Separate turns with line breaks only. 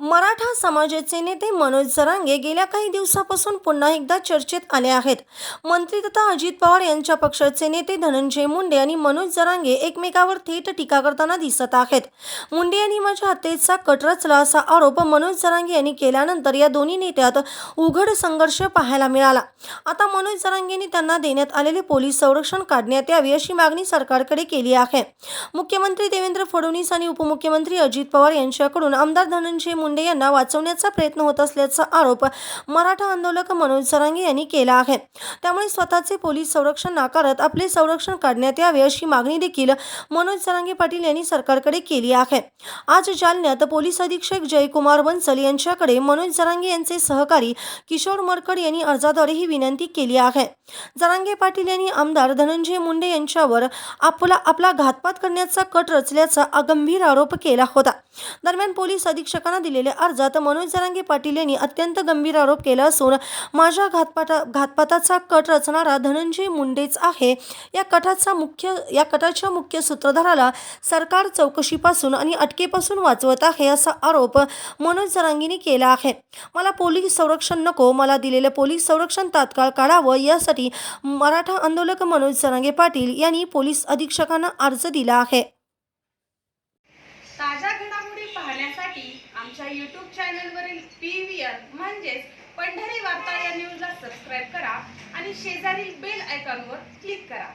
मराठा समाजाचे नेते मनोज जरांगे गेल्या काही दिवसापासून पुन्हा एकदा चर्चेत आले आहेत. मंत्री तथा अजित पवार यांच्या पक्षाचे नेते धनंजय मुंडे आणि मनोज जरांगे एकमेकावर थेट टीका करताना दिसत आहेत. मुंडे यांनी माझ्या हत्येचा कट रचला असा आरोप मनोज जरांगे यांनी केल्यानंतर या दोन्ही नेत्यात उघड संघर्ष पाहायला मिळाला. आता मनोज जरांगेंनी त्यांना देण्यात आलेले पोलीस संरक्षण काढण्यात यावे अशी मागणी सरकारकडे केली आहे. मुख्यमंत्री देवेंद्र फडणवीस आणि उपमुख्यमंत्री अजित पवार यांच्याकडून आमदार धनंजय मुंडे यांना वाचवण्याचा प्रयत्न होत असल्याचा आरोप मराठा आंदोलक मनोज सरांगे यांनी केला आहे. त्यामुळे स्वतःचे पोलीस संरक्षण नाकारत आपले संरक्षण काढण्यात यावे अशी मागणी देखील मनोज सरांगे पाटील यांनी सरकारकडे केली आहे. आज जालन्यात पोलीस अधीक्षक जयकुमार बन्सल यांच्याकडे मनोज जरांगे यांचे सहकारी किशोर मरकड यांनी अर्जाद्वारे ही विनंती केली आहे. जरांगे पाटील यांनी आमदार धनंजय मुंडे यांच्यावर आपला आपला घातपात करण्याचा कट रचल्याचा गंभीर आरोप केला होता. दरम्यान पोलीस अधीक्षकांना दिले केलेल्या अर्जात मनोज जरांगे पाटील यांनी अत्यंत गंभीर आरोप केला असून माझ्या घातपाता घातपाताचा कट रचणारा धनंजय मुंडेच आहे. या कटाचा मुख्य या कटाच्या मुख्य सूत्रधाराला सरकार चौकशीपासून आणि अटकेपासून वाचवत आहे असा आरोप मनोज जरांगीने केला आहे. मला पोलीस संरक्षण नको मला दिलेलं पोलीस संरक्षण तात्काळ काढावं. यासाठी मराठा आंदोलक मनोज जरांगे पाटील यांनी पोलीस अधीक्षकांना अर्ज दिला आहे.
यूट्यूब चॅनलवरील पी व्ही आर म्हणजेच पंढरी वार्ता या न्यूजला सबस्क्राईब करा आणि शेजारील बेल आयकॉनवर क्लिक करा.